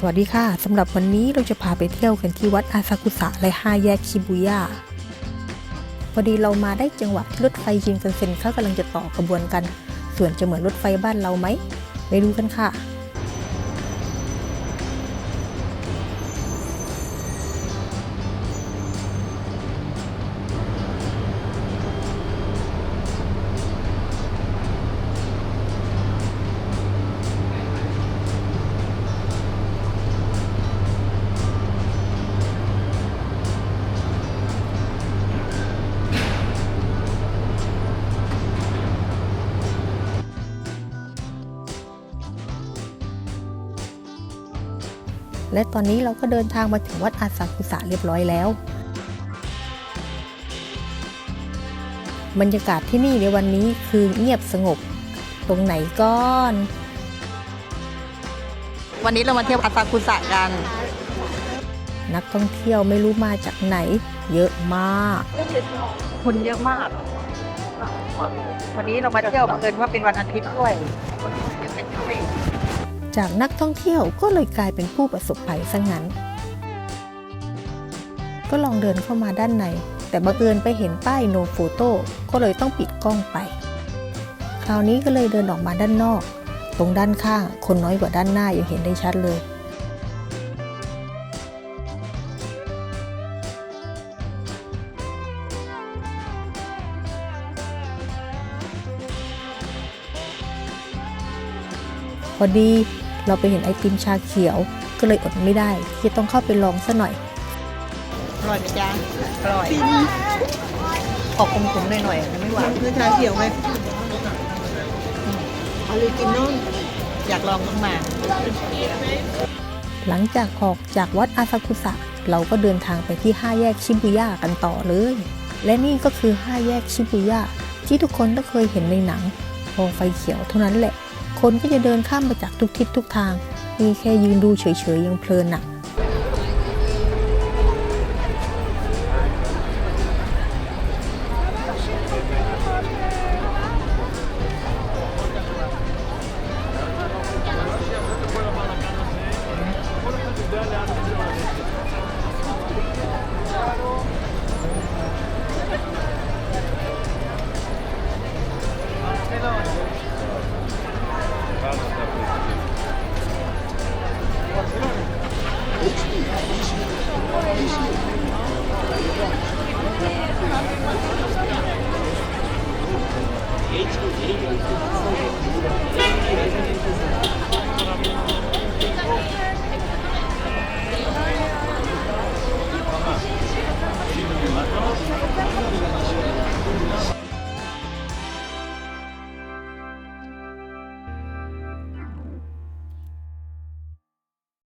สวัสดีค่ะ สำหรับวันนี้เราจะพาไปเที่ยวกันที่วัดอาซากุสะและห้าแยกชิบุย่าพอดีเรามาได้จังหวะที่รถไฟชินคันเซ็นเขากำลังจะต่อกระบวนกัน ส่วนจะเหมือนรถไฟบ้านเราไหมไปดูกันค่ะ และตอนนี้เราก็เดินทางมาถึงวัดอาซากุสะเรียบร้อยแล้ว บรรยากาศที่นี่ในวันนี้คือเงียบสงบ ตรงไหนก้อน วันนี้เรามาเที่ยวอาซากุสะกัน นักท่องเที่ยวไม่รู้มาจากไหน เยอะมากคนเยอะมาก วันนี้เรามาเที่ยวบังเอิญว่าเป็นวันอาทิตย์ด้วย จากนักท่องเที่ยวก็เลยกลายเป็นผู้ประสบภัยซะงั้น ก็ลองเดินเข้ามาด้านใน แต่บังเอิญไปเห็นป้าย no photo ก็เลยต้องปิดกล้องไป คราวนี้ก็เลยเดินออกมาด้านนอก ตรงด้านข้างคนน้อยกว่าด้านหน้ายังเห็นได้ชัดเลยพอดี เราไปเห็นไอติมชาเขียว ก็เลยอดไม่ได้ที่จะต้องเข้าไปลองซะหน่อย อร่อยไหมจ๊ะอร่อย ออกขมๆหน่อยๆไม่หวานคือชาเขียวไหมออริจินอลอยากลองต้องมา หลังจากออกจากวัดอาซากุสะเราก็เดินทางไปที่ 5 แยกชิบุย่ากันต่อเลย และนี่ก็คือ 5 แยกชิบุย่าที่ทุกคนต้องเคยเห็นในหนังพอไฟเขียวเท่านั้นแหละ คนก็จะเดินข้ามมาจากทุกทิศทุกทางมีแค่ยืนดูเฉยๆยังเพลินน่ะ H ギリギリ。